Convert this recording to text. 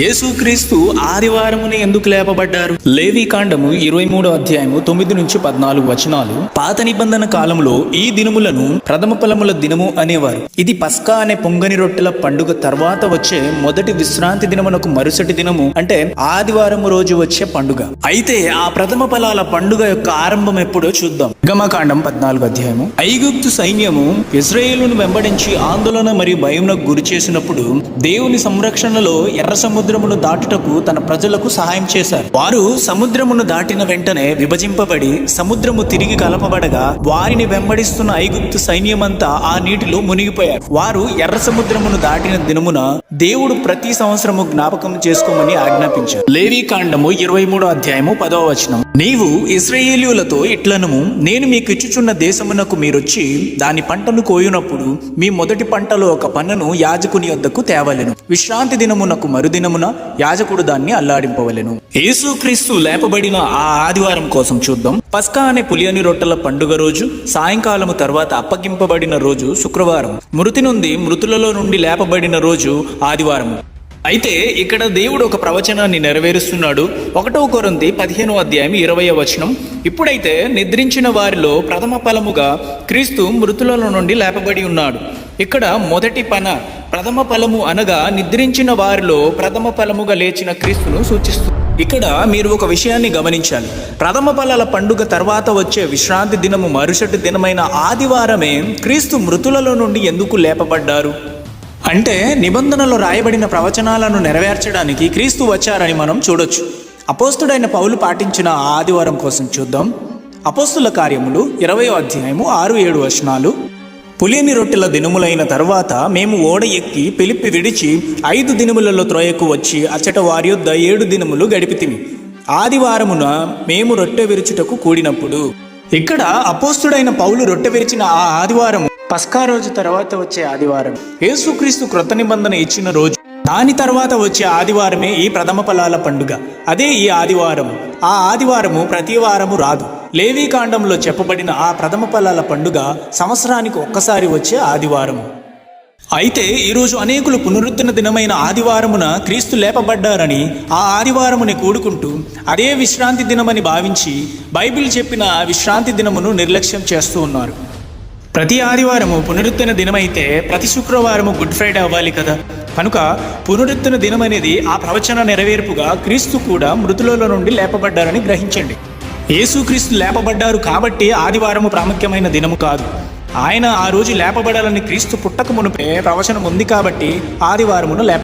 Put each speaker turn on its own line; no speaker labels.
యేసుక్రీస్తు ఆదివారముని ఎందుకు లేపబడ్డారు? లేవి కాండము ఇరవై మూడో అధ్యాయము తొమ్మిది నుంచి పద్నాలుగు వచనాలు. పాత నిబంధన కాలంలో ఈ దినములను ప్రథమ ఫలముల దినము అనేవారు. ఇది పస్కా అనే పొంగని రొట్టెల పండుగ తర్వాత వచ్చే మొదటి విశ్రాంతి దినమునకు మరుసటి దినము అంటే ఆదివారము రోజు వచ్చే పండుగ. అయితే ఆ ప్రథమ ఫలాల పండుగ యొక్క ఆరంభం ఎప్పుడో చూద్దాం. గమకాండం పద్నాలుగు అధ్యాయము. ఐగుప్తు సైన్యము ఇజ్రాయేలును వెంబడించి ఆందోళన మరియు భయంకు గురి చేసినప్పుడు దేవుని సంరక్షణలో ఎర్ర సముద్రమును దాటుటకు తన ప్రజలకు సహాయం చేశారు. వారు సముద్రమును దాటిన వెంటనే విభజింపబడి సముద్రము తిరిగి కలపబడగా వారిని వెంబడిస్తున్న ఐగుప్తు సైన్యమంతా ఆ నీటిలో మునిగిపోయారు. వారు ఎర్ర సముద్రమును దాటిన దినమున దేవుడు ప్రతి సంవత్సరము జ్ఞాపకం చేసుకోమని ఆజ్ఞాపించారు. లేవీ కాండము ఇరవై మూడో అధ్యాయము పదవ వచనం. నీవు ఇస్రాయేలీయులతో ఇట్లనము నేను మీకు ఇచ్చుచున్న దేశమునకు మీరొచ్చి దాని పంటను కోయునప్పుడు మీ మొదటి పంటలో ఒక పన్నను యాజకుని వద్దకు తేవలెను. విశ్రాంతి దినమునకు మరుదినమున యాజకుడు దాన్ని అల్లాడింపవలెను. యేసుక్రీస్తు లేపబడిన ఆ ఆదివారం కోసం చూద్దాం. పస్కా అనే పులియని రొట్టెల పండుగ రోజు సాయంకాలము తర్వాత అప్పగింపబడిన రోజు శుక్రవారం. మృతి నుండి మృతులలో నుండి లేపబడిన రోజు ఆదివారము అయితే ఇక్కడ దేవుడు ఒక ప్రవచనాన్ని నెరవేరుస్తున్నాడు. ఒకటో కొరంది పదిహేనో అధ్యాయం ఇరవై వచనం. ఇప్పుడైతే నిద్రించిన వారిలో ప్రథమ ఫలముగా క్రీస్తు మృతులలో నుండి లేపబడి ఉన్నాడు. ఇక్కడ మొదటి పన ప్రథమ ఫలము అనగా నిద్రించిన వారిలో ప్రథమ ఫలముగా లేచిన క్రీస్తును సూచిస్తుంది ఇక్కడ మీరు ఒక విషయాన్ని గమనించాలి. ప్రథమ ఫలాల పండుగ తర్వాత వచ్చే విశ్రాంతి దినము మరుసటి దినమైన ఆదివారమే క్రీస్తు మృతులలో నుండి ఎందుకు లేపబడ్డారు? అంటే నిబంధనలో రాయబడిన ప్రవచనాలను నెరవేర్చడానికి క్రీస్తు వచ్చారని మనం చూడొచ్చు. అపోస్తుడైన పౌలు పాటించిన ఆ ఆదివారం కోసం చూద్దాం. అపోస్తుల కార్యములు ఇరవై అధ్యాయము ఆరు ఏడు వచనాలు. పులిని రొట్టెల దినములైన తర్వాత మేము ఓడ ఎక్కి పిలిపి విడిచి ఐదు దినములలో త్రోయకు వచ్చి అచ్చట వారి యొద్ద ఏడు దినములు గడిపితిమి. ఆదివారమున మేము రొట్టె విరుచుటకు కూడినప్పుడు. ఇక్కడ అపోస్తుడైన పౌలు రొట్టె విరిచిన ఆ ఆదివారం పస్కా రోజు తర్వాత వచ్చే ఆదివారం యేసుక్రీస్తు క్రొత్త నిబంధన ఇచ్చిన రోజు దాని తర్వాత వచ్చే ఆదివారమే ఈ ప్రథమ ఫలాల పండుగ. అదే ఈ ఆదివారం ఆ ఆదివారము ప్రతి వారము రాదు. లేవీ కాండంలో చెప్పబడిన ఆ ప్రథమ ఫలాల పండుగ సంవత్సరానికి ఒక్కసారి వచ్చే ఆదివారము. అయితే ఈరోజు అనేకులు పునరుద్ధరణ దినమైన ఆదివారమున క్రీస్తు లేపబడ్డారని ఆ ఆదివారముని కూడుకుంటూ అదే విశ్రాంతి దినమని భావించి బైబిల్ చెప్పిన విశ్రాంతి దినమును నిర్లక్ష్యం చేస్తూ ఉన్నారు. ప్రతి ఆదివారము పునరుద్ధరణ దినమైతే ప్రతి శుక్రవారము గుడ్ ఫ్రైడే అవ్వాలి కదా. కనుక పునరుద్ధరణ దినం అనేది ఆ ప్రవచన నెరవేర్పుగా క్రీస్తు కూడా మృతులలో నుండి లేపబడ్డారని గ్రహించండి. యేసుక్రీస్తు లేపబడ్డారు కాబట్టి ఆదివారము ప్రాముఖ్యమైన దినము కాదు. ఆయన ఆ రోజు లేపబడాలని క్రీస్తు పుట్టక మునుపే ప్రవచనం ఉంది కాబట్టి ఆదివారమును లేప